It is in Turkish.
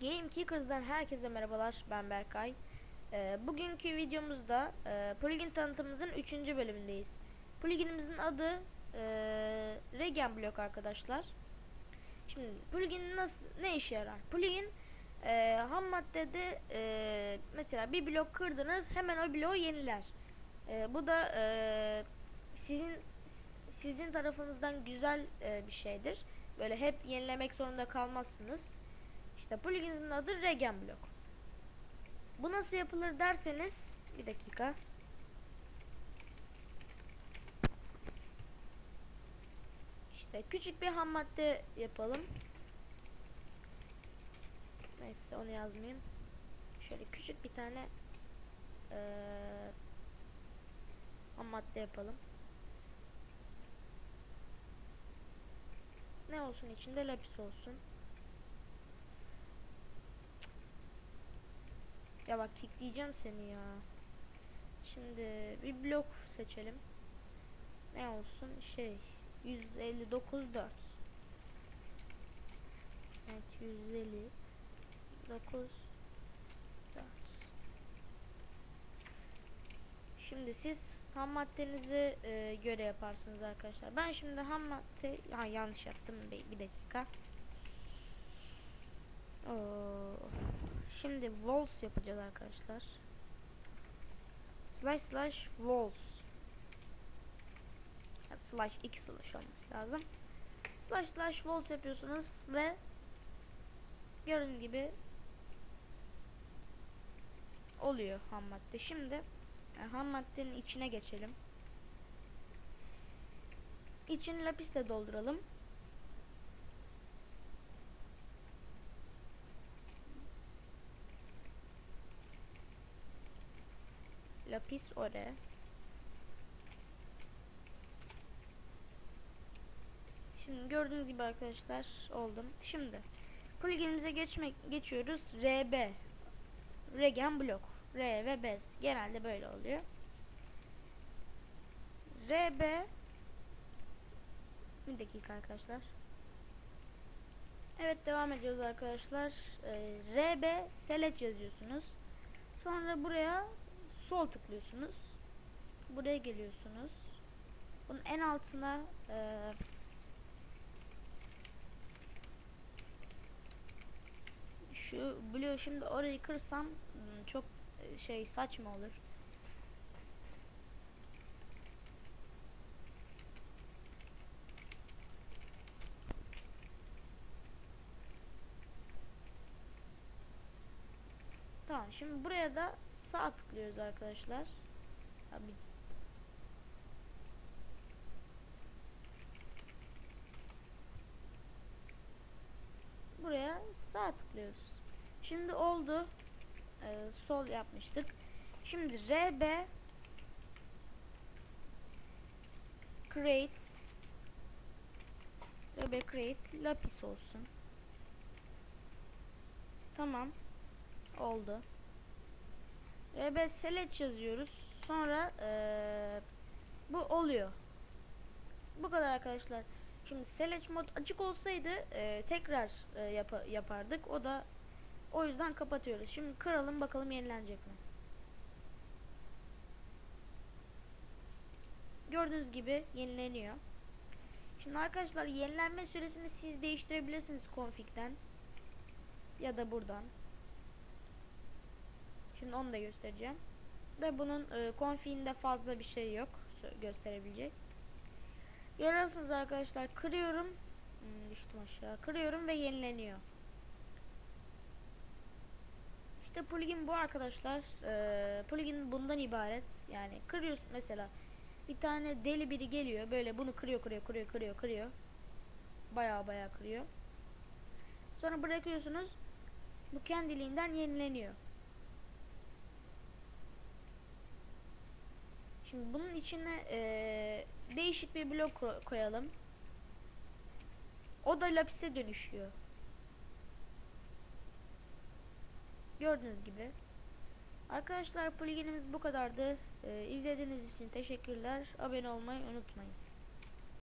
Game Kickers'dan herkese merhabalar. Ben Berkay. Ee, bugünkü videomuzda e, plugin tanıtımımızın 3. bölümündeyiz. Pluginimizin adı e, Regen Block arkadaşlar. Şimdi plugin nasıl ne işe yarar? Plugin e, ham maddede e, mesela bir blok kırdınız hemen o bloğu yeniler. E, bu da e, sizin sizin tarafınızdan güzel e, bir şeydir. Böyle hep yenilemek zorunda kalmazsınız. İşte plugin'in adı Regen Block. Bu nasıl yapılır derseniz bir dakika. İşte küçük bir ham madde yapalım. Neyse onu yazmayayım. Şöyle küçük bir tane ee, ham madde yapalım. Ne olsun içinde lapis olsun. Ya bak kickleyeceğim seni ya. Şimdi bir blok seçelim. Ne olsun? Şey 159 4. Evet 159 4. Şimdi siz ham maddenizi e, göre yaparsınız arkadaşlar. Ben şimdi ham madde ha, yanlış yaptım bir, bir dakika. Oo. Şimdi walls yapacağız arkadaşlar. Slash slash walls. Slash iki slash olması lazım. Slash slash walls yapıyorsunuz ve gördüğünüz gibi oluyor ham madde. Şimdi yani ham maddenin içine geçelim. İçini lapisle dolduralım. Lapis ore. Şimdi gördüğünüz gibi arkadaşlar oldum. Şimdi pluginimize geçmek geçiyoruz. RB Regen blok. R ve bez. Genelde böyle oluyor. RB bir dakika arkadaşlar. Evet devam ediyoruz arkadaşlar. Ee, RB select yazıyorsunuz. Sonra buraya sol tıklıyorsunuz. Buraya geliyorsunuz. Bunun en altına e, şu blue şimdi orayı kırsam çok şey saçma olur. Tamam şimdi buraya da sağ tıklıyoruz arkadaşlar. Abi buraya sağ tıklıyoruz. Şimdi oldu. Ee, sol yapmıştık. Şimdi RB create RB create lapis olsun. Tamam. Oldu. RB select yazıyoruz. Sonra ee, bu oluyor. Bu kadar arkadaşlar. Şimdi select mod açık olsaydı e, tekrar e, yap yapardık. O da o yüzden kapatıyoruz. Şimdi kıralım bakalım yenilenecek mi? Gördüğünüz gibi yenileniyor. Şimdi arkadaşlar yenilenme süresini siz değiştirebilirsiniz config'den ya da buradan. Şimdi onu da göstereceğim. Ve bunun e, config'inde fazla bir şey yok gösterebilecek. Görüyorsunuz arkadaşlar kırıyorum. Hmm, düştüm aşağı. Kırıyorum ve yenileniyor. İşte plugin bu arkadaşlar. Ee, plugin bundan ibaret. Yani kırıyorsun mesela. Bir tane deli biri geliyor. Böyle bunu kırıyor kırıyor kırıyor kırıyor kırıyor. Baya baya kırıyor. Sonra bırakıyorsunuz. Bu kendiliğinden yenileniyor. Şimdi bunun içine ee, değişik bir blok koyalım. O da lapise dönüşüyor. Gördüğünüz gibi. Arkadaşlar pluginimiz bu kadardı. Ee, izlediğiniz için teşekkürler. Abone olmayı unutmayın.